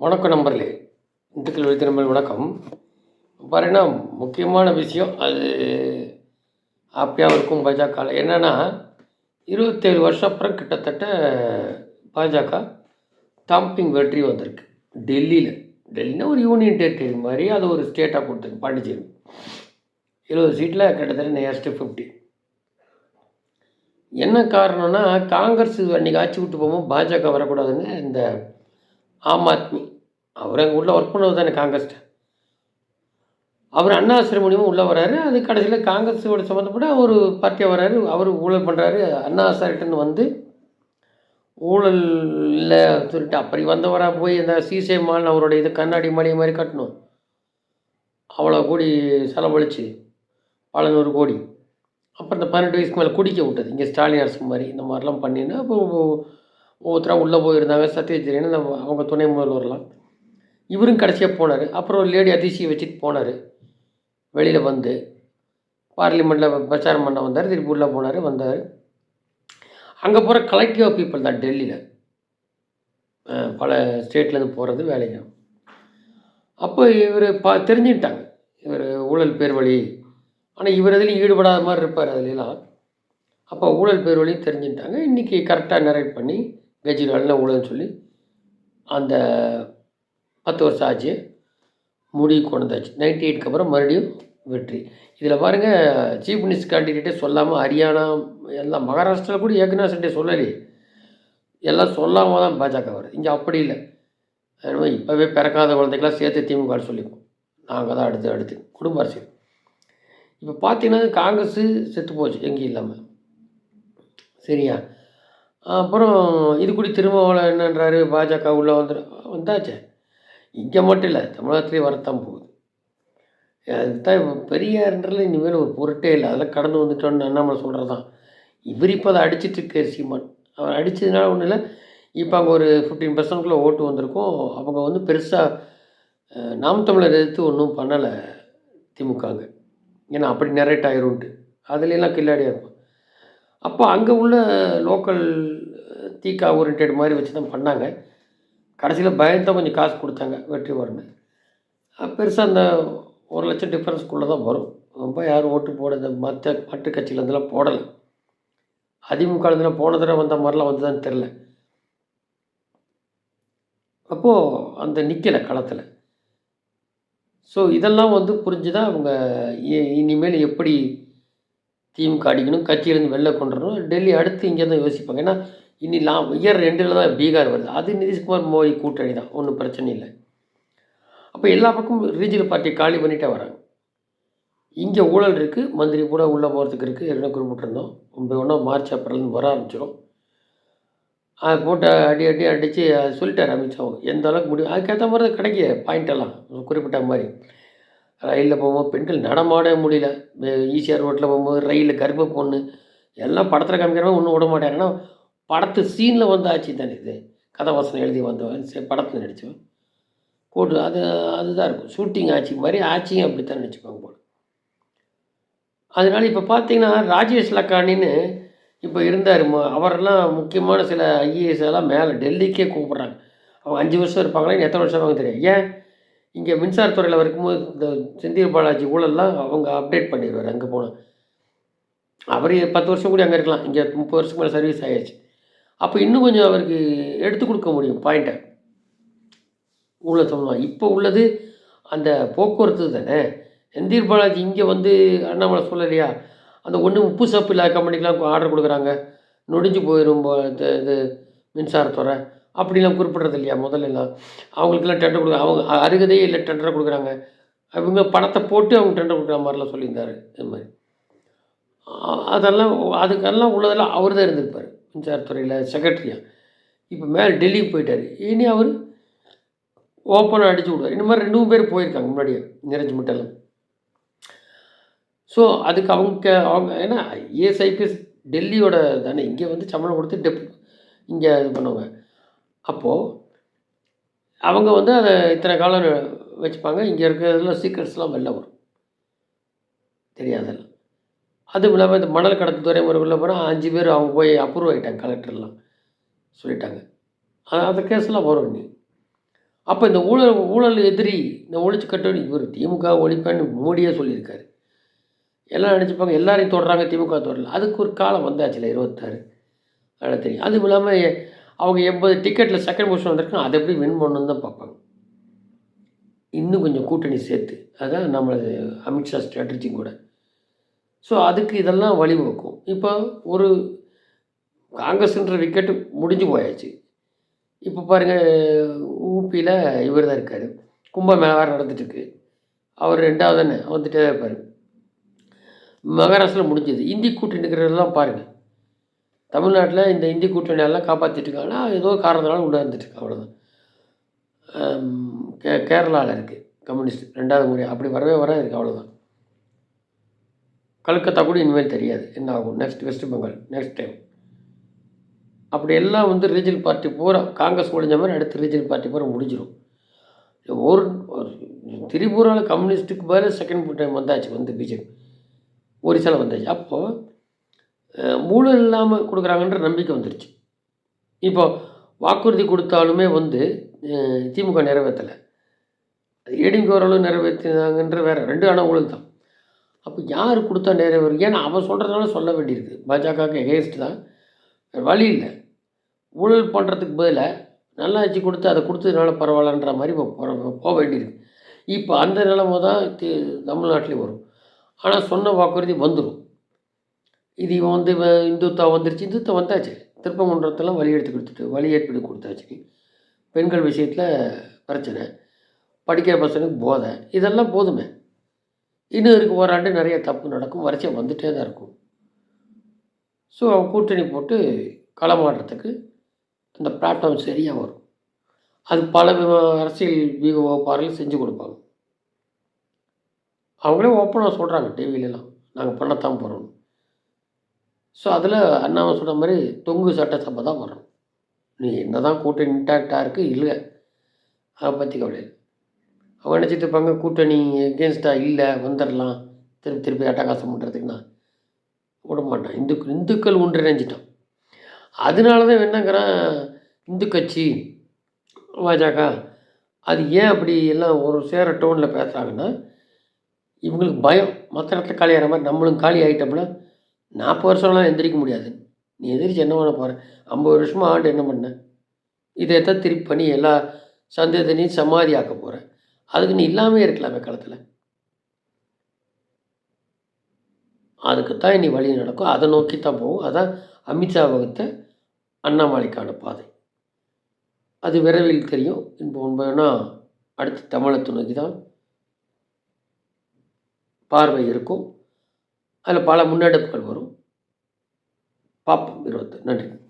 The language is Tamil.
வணக்கம் நம்பர்களே இந்துக்கள் எழுத்து நம்பர் வணக்கம். பாருங்கன்னா முக்கியமான விஷயம் அது ஹாப்பியாகவும் இருக்கும் பாஜக என்னென்னா இருபத்தேழு வருஷம் அப்புறம் கிட்டத்தட்ட பாஜக தாம்பிங் வெற்றி வந்திருக்கு. டெல்லியில். டெல்லினா ஒரு யூனியன் டெரிட்டரி மாதிரி அது ஒரு ஸ்டேட்டாக கொடுத்துருக்கு பாண்டிச்சேரி. இருபது சீட்டில் கிட்டத்தட்ட நேஸ்ட்டு ஃபிஃப்டி என்ன காரணம்னா காங்கிரஸ் அன்றைக்கி ஆட்சி விட்டு போகும்போது பாஜக வரக்கூடாதுன்னு இந்த ஆம் ஆத்மி. அவர் அங்கே உள்ளே ஒர்க் பண்ணது தானே காங்கிரஸ்ட்ட அவர் அண்ணா மூலியமாக உள்ளே வராரு. அது கடைசியில் காங்கிரஸோட சம்மந்தப்பட்ட ஒரு பார்ட்டியாக வராரு. அவர் ஊழல் பண்ணுறாரு அண்ணா சார்கிட்டன்னு வந்து ஊழலில் சொல்லிட்டு அப்படி வந்தவராக போய் இந்த சீசே மால் அவருடைய இது கண்ணாடி மாலை மாதிரி கட்டணும். அவ்வளோ கோடி செலவழிச்சு பல நூறு கோடி. அப்புறம் இந்த பன்னெண்டு வயசுக்கு மேலே குடிக்க விட்டது. இங்கே ஸ்டாலின் அரசு மாதிரி இந்த மாதிரிலாம் பண்ணினா அப்போ ஒவ்வொருத்தராக உள்ளே போயிருந்தாங்க சத்யஜிரன் நம்ம அவங்க துணை முதல்வர்லாம். இவரும் கடைசியாக போனார். அப்புறம் ஒரு லேடி அதிசயம் வச்சுட்டு போனார். வெளியில் வந்து பார்லிமெண்ட்டில் பிரச்சாரம் பண்ண வந்தார். திருப்பி உள்ளே போனார் வந்தார். அங்கே போகிற கலெக்டிவ் ஆஃப் பீப்புள் தான் டெல்லியில். பல ஸ்டேட்லேருந்து போகிறது வேலைங்க அப்போ இவர் பா தெரிஞ்சுக்கிட்டாங்க. இவர் ஊழல் பேர் வழி ஆனால் இவர் எதுலையும் ஈடுபடாத மாதிரி இருப்பார் அதுலாம் அப்போ ஊழல் பேர் வழி தெரிஞ்சுட்டாங்க இன்றைக்கி கரெக்டாக நரேட் பண்ணி கெஜ்ரிவாலில் ஊழல்னு சொல்லி அந்த பத்து வருஷம் ஆச்சு. முடிவு கொண்டு வந்தாச்சு நைன்டி எயிட்க்கு அப்புறம் மறுபடியும் வெற்றி. இதில் பாருங்கள் சீஃப் மினிஸ்டர் கேண்டிடேட்டே சொல்லாமல் ஹரியானா எல்லாம் மகாராஷ்டிராவில் கூட ஏகநாத் சண்டே சொல்லலையே. எல்லாம் சொல்லாமல் தான் பாஜக வருது இங்கே அப்படி இல்லை. இப்போவே பிறக்காத குழந்தைக்கெல்லாம் சேர்த்து திமுக சொல்லிப்போம். நாங்கள் தான் அடுத்து அடுத்து. குடும்ப அரசியல். இப்போ பார்த்தீங்கன்னா காங்கிரஸு செத்து போச்சு எங்கேயும் இல்லாமல் சரியா? அப்புறம் இது கூட திருமாவளவன் என்னன்றாரு? பாஜக உள்ளே வந்துரு வந்தாச்சே. இங்கே மட்டும் இல்லை தமிழகத்துலேயே வரத்தான் போகுது. அதுதான் இப்போ பெரியார்ன்றதுல இனிமேல் ஒரு பொருட்டே இல்லை. அதெல்லாம் கடந்து வந்துட்டோன்னு அண்ணாமலை சொல்கிறது தான் இவர் இப்போ அதை அடிச்சிட்ருக்கு சீமான். அவர் அடித்ததுனால ஒன்றும் இல்லை. இப்போ அங்கே ஒரு ஃபிஃப்டீன் பர்சன்ட்குள்ளே ஓட்டு வந்திருக்கும். அவங்க வந்து பெருசாக நாம் தமிழர் எதிர்த்து ஒன்றும் பண்ணலை திமுகங்க ஏன்னா அப்படி நரேட் ஆயிரும்ட்டு. அதுலலாம் கில்லாடியாக இருக்கும். அப்போ அங்கே உள்ள லோக்கல் தீக்கா ஓரியன்ட் மாதிரி வச்சு தான் பண்ணாங்க. கடைசியில் பயந்தான் கொஞ்சம் காசு கொடுத்தாங்க வெற்றி வரணும். பெருசாக அந்த ஒரு லட்சம் டிஃப்ரென்ஸ்க்குள்ளே தான் வரும். ரொம்ப யாரும் ஓட்டு போட இந்த மற்ற மற்ற கட்சியிலேருந்துலாம் போடலை. அதிமுகலேருந்துலாம் போன தடவை வந்த மாதிரிலாம் வந்ததான்னு தெரில அப்போது அந்த நிற்கலை களத்தில். ஸோ இதெல்லாம் வந்து புரிஞ்சு தான் அவங்க இ- இனிமேல் எப்படி திமுக அடிக்கணும் கட்சியிலேருந்து வெளில கொண்டு வரணும் டெல்லி அடுத்து இங்கே தான் யோசிப்பாங்க. ஏன்னா இனி லா இயர் ரெண்டில் தான் பீகார் வருது. அது நிதிஷ்குமார் மோடி கூட்டணி தான். ஒன்றும் பிரச்சனை இல்லை. அப்போ எல்லா பக்கமும் ரீஜனல் பார்ட்டி காலி பண்ணிட்டே வராங்க. இங்கே ஊழல் இருக்குது மந்திரி கூட உள்ளே போகிறதுக்கு இருக்குது ஏற்கனவே குறிப்பிட்டிருந்தோம். ஒன்பது ஒன்றா மார்ச் ஏப்ரல்னு வர ஆரம்பிச்சிடும் அது போட்டு அடி அடி அடித்து சொல்லிட்டார் அமித்ஷா எந்த அளவுக்கு முடியும் அதுக்கேற்ற மாதிரி தான் கிடைக்க பாயிண்ட் எல்லாம். குறிப்பிட்ட மாதிரி. ரயிலில் போகும்போது பெண்கள் நடமாட முடியல. ஈசிஆர் ரோட்டில் போகும்போது ரயிலில் கருப்பு பொண்ணு எல்லாம் படத்தில் காமிக்கிறவங்க ஒன்றும் விட மாட்டாங்கன்னா படத்து சீனில் வந்தாச்சு தானே இது. கதாவசனம் எழுதி வந்தவன் சரி படத்தில் நடித்தவன் கூட்டு அது அதுதான் இருக்கும். ஷூட்டிங் ஆட்சி மாதிரி ஆட்சியும் அப்படித்தான் நினச்சிப்பாங்க போல. அதனால் இப்போ பார்த்தீங்கன்னா ராஜேஷ் லக்கானின்னு இப்போ இருந்தார். அவரெல்லாம் முக்கியமான சில ஐஏஎஸ் எல்லாம் மேலே டெல்லிக்கே கூப்பிட்றாங்க. அவங்க அஞ்சு வருஷம் இருப்பாங்களா எத்தனை வருஷம் அவங்க தெரியும் ஏன்? இங்கே மின்சாரத்துறையில் இருக்கும்போது இந்த செந்தில் பாலாஜி ஊழல்லாம் அவங்க அப்டேட் பண்ணிடுவார் அங்கே போனால் அவர் பத்து வருஷம் கூட அங்கே இருக்கலாம். இங்கே முப்பது வருஷத்துக்கு மேலே சர்வீஸ் ஆகிடுச்சு அப்போ இன்னும் கொஞ்சம் அவருக்கு எடுத்து கொடுக்க முடியும் பாயிண்ட்டை உள்ள சொல்லலாம் இப்போ உள்ளது அந்த போக்குவரத்து தானே. செந்தில் பாலாஜி இங்கே வந்து அண்ணாமலை சொல்லலையா? அந்த ஒன்று உப்பு சப்பு இல்லாத கம்பெனிக்கெலாம் ஆர்டர் கொடுக்குறாங்க. நொடிஞ்சு போயிடும் இது மின்சாரத்துறை அப்படிலாம் குறிப்பிட்றது இல்லையா முதல்ல? எல்லாம் அவங்களுக்கெல்லாம் டெண்டர் கொடுக்க அவங்க அருகதையே இல்லை டெண்டரை கொடுக்குறாங்க. அவங்க பணத்தை போட்டு அவங்க டெண்டர் கொடுக்குற மாதிரிலாம் சொல்லியிருந்தாரு இது மாதிரி. அதெல்லாம் அதுக்கெல்லாம் உள்ளதெல்லாம் அவர் தான் இருந்திருப்பார் மின்சாரத்துறையில் செக்ரட்டரியாக இப்போ மேலே டெல்லிக்கு போயிட்டார். இனி அவர் ஓப்பனாக அடிச்சு விடுவார். இந்த மாதிரி ரெண்டு மூணு பேர் போயிருக்காங்க முன்னாடியே நிறைஞ்சு மட்டும். ஸோ அதுக்கு அவங்க அவங்க ஏன்னா ஐஏஎஸ் ஐபிஎஸ் டெல்லியோட தானே இங்கே வந்து சம்பளம் கொடுத்து டெப் இங்கே இது பண்ணுவாங்க. அப்போது அவங்க வந்து அதை இத்தனை காலம் வச்சுப்பாங்க. இங்கே இருக்கிறதுல சீக்ரெட்ஸ்லாம் வெளில வரும். தெரியாதெல்லாம். அதுவும் இல்லாமல் இந்த மணல் கடத்து துறைமுறை போனால் அஞ்சு பேர் அவங்க போய் அப்ரூவ் ஆகிட்டாங்க கலெக்டர்லாம் சொல்லிட்டாங்க. அந்த கேஸ்லாம் வரும் நீ அப்போ இந்த ஊழல் ஊழல் எதிரி இந்த ஒழிச்சு கட்டணும் இவர் திமுக ஒழிப்பேன்னு மோடியே சொல்லியிருக்காரு. எல்லாம் நினச்சிப்பாங்க. எல்லாரையும் தொடுறாங்க திமுக தொடரல அதுக்கு ஒரு காலம் வந்தாச்சுல இருபத்தாறு. அதில் தெரியும். அதுவும் இல்லாமல் அவங்க எண்பது டிக்கெட்டில் செகண்ட் பொசிஷன் வந்திருக்காங்க அதை எப்படி வின் பண்ணணும்னு தான் பார்ப்பாங்க. இன்னும் கொஞ்சம் கூட்டணி சேர்த்து. அதான் நம்மளது அமித்ஷா ஸ்ட்ராட்டஜி கூட. ஸோ அதுக்கு இதெல்லாம் வழிவகுக்கும். இப்போ ஒரு காங்கிரஸ்ன்ற விக்கெட்டு முடிஞ்சு போயாச்சு. இப்போ பாருங்கள் ஊபியில் இவர் தான் இருக்கார். கும்பமேளா வேறு நடந்துட்டுருக்கு. அவர் ரெண்டாவது தானே வந்துட்டே தான் இருப்பார். மகாராஷ்டிரில் முடிஞ்சது. இந்தி கூட்டணிக்கிறதெல்லாம் பாருங்கள் தமிழ்நாட்டில் இந்த இந்தி கூட்டணி எல்லாம் காப்பாற்றிட்டு இருக்காங்கன்னா ஏதோ காரணத்தினால உள்ள இருந்துட்டுருக்கு அவ்வளோதான் கே கேரளாவில் இருக்குது கம்யூனிஸ்ட் ரெண்டாவது முறை. அப்படி வரவே வர இருக்குது அவ்வளோதான் கல்கத்தா கூட இனிமேல் தெரியாது என்ன ஆகும். Next West Bengal next time அப்படி எல்லாம் வந்து ரீஜனல் பார்ட்டி பூரா காங்கிரஸ் முடிஞ்ச மாதிரி அடுத்த ரீஜனல் பார்ட்டி பூரா முடிஞ்சிடும் ஒரு திரிபுராவில் கம்யூனிஸ்ட்டுக்கு பதிலாக செகண்ட் டைம் வந்தாச்சு வந்து பிஜேபி ஒரிசாவில் வந்தாச்சு. அப்போது ஊழல் இல்லாமல் கொடுக்குறாங்கன்ற நம்பிக்கை வந்துருச்சு. இப்போ வாக்குறுதி கொடுத்தாலுமே வந்து திமுக நிறைவேற்றலை ஏடிங்க ஓரளவு நிறைவேற்றினாங்கன்ற வேற ரெண்டு ஆனால் ஊழல் தான். அப்போ யார் கொடுத்தா நிறைவேறும் ஏன்னா அவன் சொல்கிறதுனால சொல்ல வேண்டியிருக்கு. பாஜகவுக்கு எகேன்ஸ்ட் தான். வழி இல்லை. ஊழல் பண்ணுறதுக்கு பதிலாக நல்லாட்சி கொடுத்து அதை கொடுத்ததுனால பரவாயில்லன்ற மாதிரி இப்போ போக வேண்டியிருக்கு. இப்போ அந்த நிலைமை தான் தி- தமிழ்நாட்டிலையும் வரும். ஆனால் சொன்ன வாக்குறுதி வந்துடும் இது இவன் வந்து இந்துத்தா வந்துருச்சு இந்துத்தா வந்தாச்சு. திருப்பங்குன்றத்தெல்லாம் வழி எடுத்து கொடுத்துட்டு வழி ஏற்படுத்தி கொடுத்தாச்சு. பெண்கள் விஷயத்தில் பிரச்சனை. படிக்கிற பசங்களுக்கு போதை. இதெல்லாம் போதுமே. இன்னும் இருக்கு ஓராண்டு நிறைய தப்பு நடக்கும். வரிசையாக வந்துட்டே தான் இருக்கும். ஸோ கூட்டணி போட்டு களமாடுறதுக்கு அந்த பிளாட்ஃபார்ம் சரியாக வரும். அது பல அரசியல் வியூக வகுப்பாளர்கள் செஞ்சு கொடுப்பாங்க. அவங்களே ஓப்பனாக சொல்கிறாங்க டிவிலலாம் நாங்கள் பண்ணத்தான் போகிறோம் ஸோ அதில் அண்ணாவை சொன்ன மாதிரி தொங்கு சட்டசபை தான் வரும். நீ என்ன தான் கூட்டணி இன்டாக்டாக இருக்குது இல்லை அதை பற்றி கவலை அவங்க நினச்சிட்டு இருப்பாங்க கூட்டணி எகேன்ஸ்டாக இல்லை வந்துடலாம் திருப்பி திருப்பி அட்டகாசம் பண்ணுறதுக்குன்னா விட மாட்டான். இந்து இந்துக்கள் ஒன்றிணைஞ்சிட்டான் அதனால தான் என்னங்கிறான் இந்து கட்சி பாஜக அது ஏன் அப்படி எல்லாம் ஒரு சேர டோனில் பேசுகிறாங்கன்னா இவங்களுக்கு பயம். மற்ற இடத்துல காலியாகிற மாதிரி நம்மளும் காலி ஆகிட்டோம்னா நாற்பது வருஷம்லாம் எந்திரிக்க முடியாது. நீ எந்திரிச்சு என்ன பண்ண போகிற ஐம்பது வருஷமாக ஆண்டு என்ன பண்ண? இதை தான் திருப்பி பண்ணி எல்லா சந்தேகத்தையும் சமாதி ஆக்க போகிற அதுக்கு நீ இல்லாமே இருக்கலாமே காலத்தில். அதுக்கு தான் இனி வழி நடக்கும். அதை நோக்கி தான் போகும். அதான் அமித்ஷா வகுத்த அண்ணாமலைக்கான பாதை. அது விரைவில் தெரியும். இப்போ உண்மைன்னா அடுத்து தமிழத்தை நோக்கி தான் பார்வை இருக்கும். அதில் பல முன்னெடுப்புகள் வரும். பார்ப்போம். இருபத்து நன்றி.